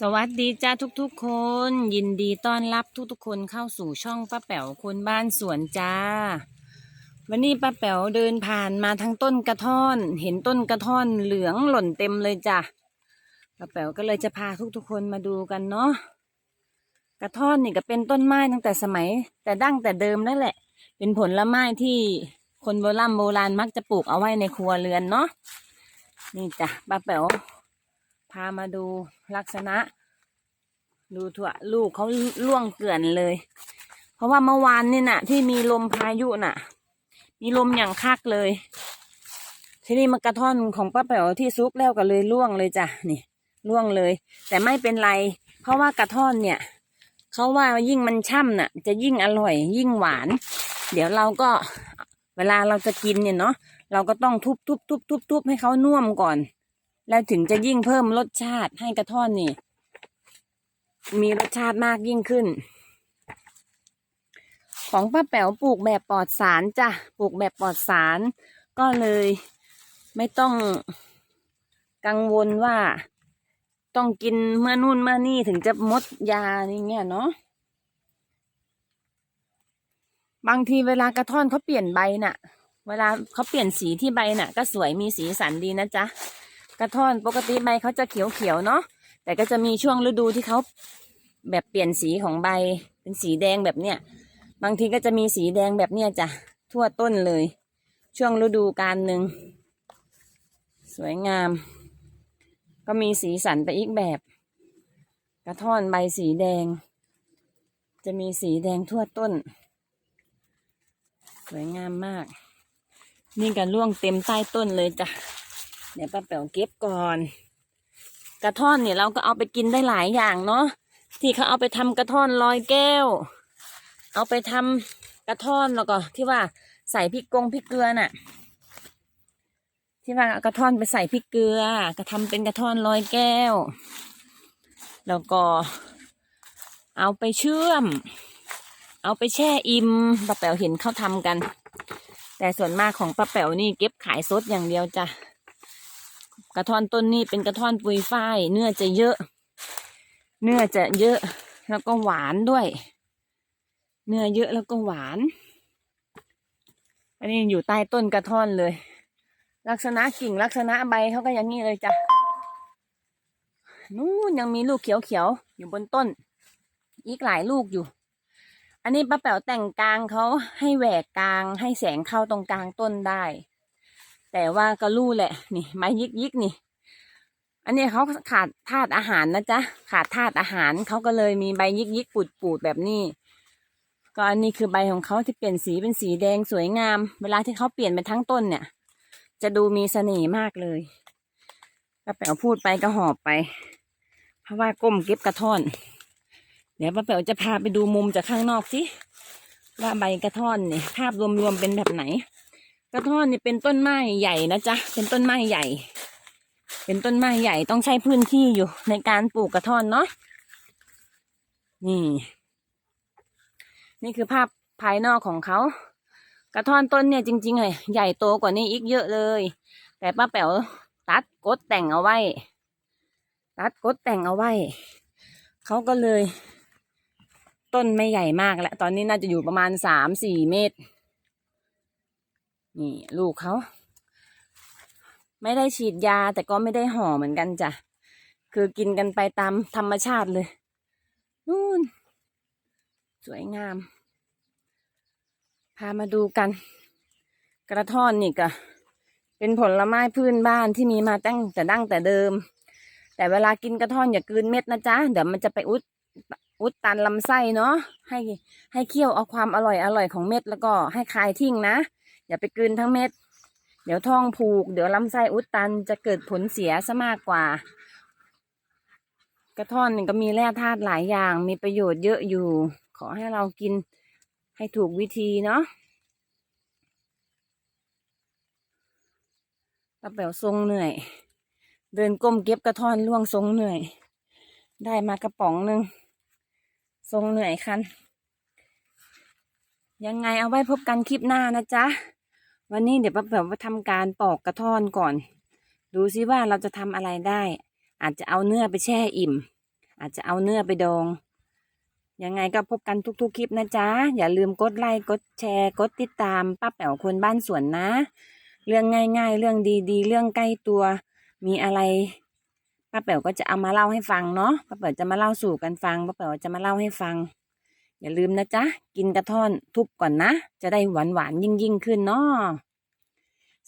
สวัสดีจ้าทุกๆคน ยินดีต้อนรับทุกๆคนเข้าสู่ช่องป้าแป๋วคนบ้านสวนจ้า วันนี้ป้าแป๋วเดินผ่านมาทั้งต้นกระท่อน เห็นต้นกระท่อนเหลืองหล่นเต็มเลยจ้ะป้าแป๋วก็เลยจะพาทุกๆคนมาดูกันเนาะกระท่อนนี่ก็เป็นต้นไม้ตั้งแต่สมัย แต่ดั้งแต่เดิมนั่นแหละ เป็นผลไม้ที่คนโบราณโบราณมักจะปลูกเอาไว้ในครัวเรือนเนาะนี่จ้ะป้าแป๋วามาดูลักษณะ ดูถั่วลูกเขาล่วงเกลื่อนเลย เพราะว่าเมื่อวานนี่น่ะ ที่มีลมพายุน่ะ มีลมอย่างคักเลย ทีนี้มันกระท่อนของป้าแป๋วที่ซุกแล้วก็เลยล่วงเลยจ้ะนี่ล่วงเลย แต่ไม่เป็นไร เพราะว่ากระท่อนเนี่ยเขาว่ายิ่งมันช่ำน่ะ จะยิ่งอร่อย ยิ่งหวาน เดี๋ยวเราก็เวลาเราจะกินเนี่ยเนาะเราก็ต้องทุบทุบทุบทุบทุบให้เขาน่วมก่อน แล้วถึงจะยิ่งเพิ่มรสชาติให้กระท่อนนี่ มีรสชาติมากยิ่งขึ้น ของป้าแป๋วปลูกแบบปลอดสารจ้ะปลูกแบบปลอดสาร ก็เลยไม่ต้องกังวลว่า ต้องกินเมื่อนู่นเมื่อนี่ถึงจะมดยาอย่างเงี้ยเนาะบางทีเวลากระท่อนเขาเปลี่ยนใบน่ะ เวลาเขาเปลี่ยนสีที่ใบน่ะ ก็สวยมีสีสันดีนะจ๊ะ กระท่อนปกติใบเขาจะเขียวๆเนาะแต่ก็จะมีช่วงฤดูที่เขาแบบเปลี่ยนสีของใบเป็นสีแดงแบบเนี้ยบางทีก็จะมีสีแดงแบบเนี้ยจ้ะทั่วต้นเลย ช่วงฤดูกาลหนึ่งสวยงาม ก็มีสีสันไปอีกแบบ กระท่อนใบสีแดง จะมีสีแดงทั่วต้น สวยงามมาก นี่กันร่วงเต็มใต้ต้นเลยจ้ะ เดี๋ยวป้าแป๋วเก็บก่อน กระท่อนเนี่ยเราก็เอาไปกินได้หลายอย่างเนาะที่เขาเอาไปทำกระท่อนลอยแก้ว เอาไปทำกระท่อนแล้วก็ที่ว่าใส่พริกกงพริกเกลือน่ะ ที่ว่าเอากระท่อนไปใส่พริกเกลือก็ทำเป็นกระท่อนลอยแก้ว แล้วก็ เอาไปเชื่อม เอาไปแช่อิ่มป้าแป๋วเห็นเขาทำกัน แต่ส่วนมากของป้าแป๋วนี่เก็บขายสดอย่างเดียวจ้ะ กระท่อนต้นนี้เป็นกระท่อนปุยฝ้าย เนื้อจะเยอะ เนื้อจะเยอะแล้วก็หวานด้วย เนื้อเยอะแล้วก็หวาน อันนี้อยู่ใต้ต้นกระท่อนเลย ลักษณะกิ่งลักษณะใบเขาก็อย่างนี้เลยจ้ะนู่นยังมีลูกเขียวๆอยู่บนต้น อีกหลายลูกอยู่ อันนี้ป้าแป๋วแต่งกลางเขาให้แหวกกลางให้แสงเข้าตรงกลางต้นได้ แต่ว่าก็รู้แหละ นี่ไม้ยิกยิกนี่ อันนี้เขาขาดธาตุอาหารนะจ๊ะ ขาดธาตุอาหารเขาก็เลยมีใบยิกยิกปูดปูดแบบนี้ ก็อันนี้คือใบของเขาที่เปลี่ยนสีเป็นสีแดงสวยงาม เวลาที่เขาเปลี่ยนไปทั้งต้นเนี่ย จะดูมีเสน่ห์มากเลยป้าแป๋วพูดไปก็หอบไป เพราะว่าก้มเก็บกระท่อน เดี๋ยวป้าแป๋วจะพาไปดูมุมจากข้างนอกสิว่าใบกระท่อนเนี่ยภาพรวมๆเป็นแบบไหน กระท่อนนี่เป็นต้นไม้ใหญ่นะจ๊ะ เป็นต้นไม้ใหญ่ เป็นต้นไม้ใหญ่ต้องใช้พื้นที่อยู่ในการปลูกกระท่อนเนาะ นี่ นี่คือภาพภายนอกของเขา กระท่อนต้นเนี่ยจริงๆเลยใหญ่โตกว่านี้อีกเยอะเลย แต่ป้าแป๋วตัดกดแต่งเอาไว้ ตัดกดแต่งเอาไว้ เขาก็เลย ต้นไม่ใหญ่มากแล้ว ตอนนี้น่าจะอยู่ประมาณสามสี่เมตร นี่ลูกเขา ไม่ได้ฉีดยาแต่ก็ไม่ได้ห่อเหมือนกันจ้ะ คือกินกันไปตามธรรมชาติเลย นู่น สวยงาม พามาดูกัน กระท่อนนี่ก็เป็นผลไม้พื้นบ้านที่มีมาตั้งแต่ดั้งแต่เดิม แต่เวลากินกระท่อนอย่ากืนเม็ดนะจ๊ะ เดี๋ยวมันจะไปอุดอุดตันลำไส้เนาะให้ให้เคี่ยวเอาความอร่อยอร่อยของเม็ดแล้วก็ให้คายทิ้งนะ อย่าไปกลืนทั้งเม็ด เดี๋ยวท้องผูก เดี๋ยวลำไส้อุดตันจะเกิดผลเสียซะมากกว่า กระท่อนนี่ก็มีแร่ธาตุหลายอย่างมีประโยชน์เยอะอยู่ ขอให้เรากินให้ถูกวิธีเนาะป้าแป๋วทรงเหนื่อย เดินก้มเก็บกระท่อนล่วงทรงเหนื่อย ได้มากระป๋องหนึ่งทรงเหนื่อยคันยังไงเอาไว้พบกันคลิปหน้านะจ๊ะ วันนี้เดี๋ยวป้าแป๋วมาทำการปอกกระท่อนก่อน ดูซิว่าเราจะทำอะไรได้ อาจจะเอาเนื้อไปแช่อิ่ม อาจจะเอาเนื้อไปดอง ยังไงก็พบกันทุกๆ คลิปนะจ๊ะ อย่าลืมกดไลค์ กดแชร์ กดติดตามป้าแป๋วคนบ้านสวนนะ เรื่องง่าย ๆ เรื่องดีๆ เรื่องใกล้ตัว มีอะไรป้าแป๋วก็จะเอามาเล่าให้ฟังเนาะ ป้าแป๋วจะมาเล่าสู่กันฟัง ป้าแป๋วจะมาเล่าให้ฟัง อย่าลืมนะจ๊ะ กินกระท่อนทุบก่อนนะ จะได้หวานหวานยิ่งยิ่งขึ้นเนาะ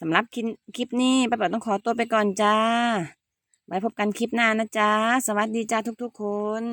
สำหรับคลิปคลิปนี้ป้าเป๋าต้องขอตัวไปก่อนจ้า ไว้พบกันคลิปหน้านะจ๊ะ สวัสดีจ้าทุกๆคน